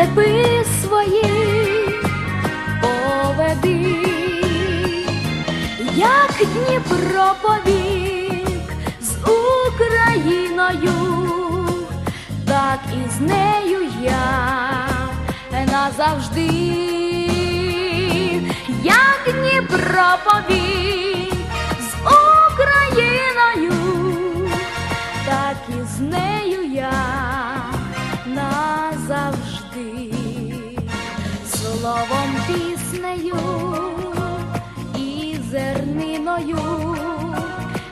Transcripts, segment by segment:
степи свої поведи, як Дніпро повік з Україною, так і з нею я назавжди, як Дніпро повік словом піснею і зерниною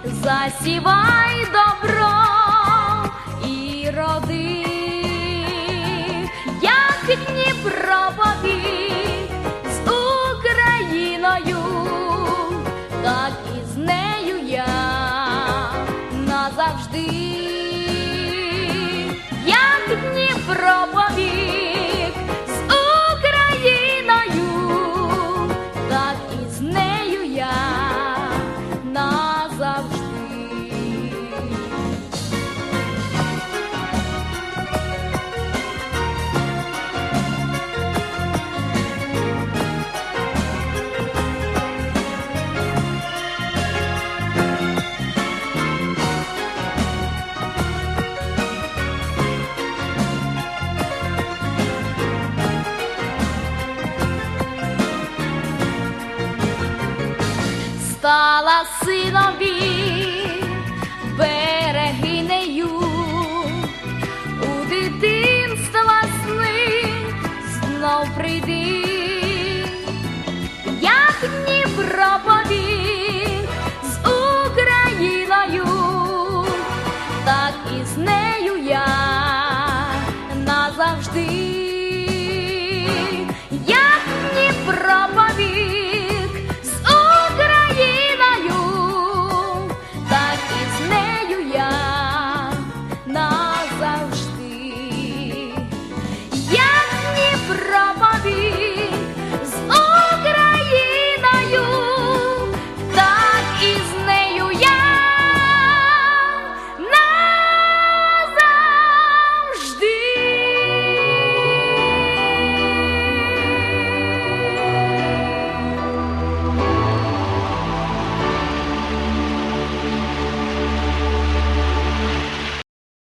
засівай добро і роди, як Дніпро побіг з Україною, так і з нею я назавжди, як Дніпро. стала синові. Берегинею у дитинства сни знов прийди, як Дніпро повів з Україною, так і з нею я назавжди.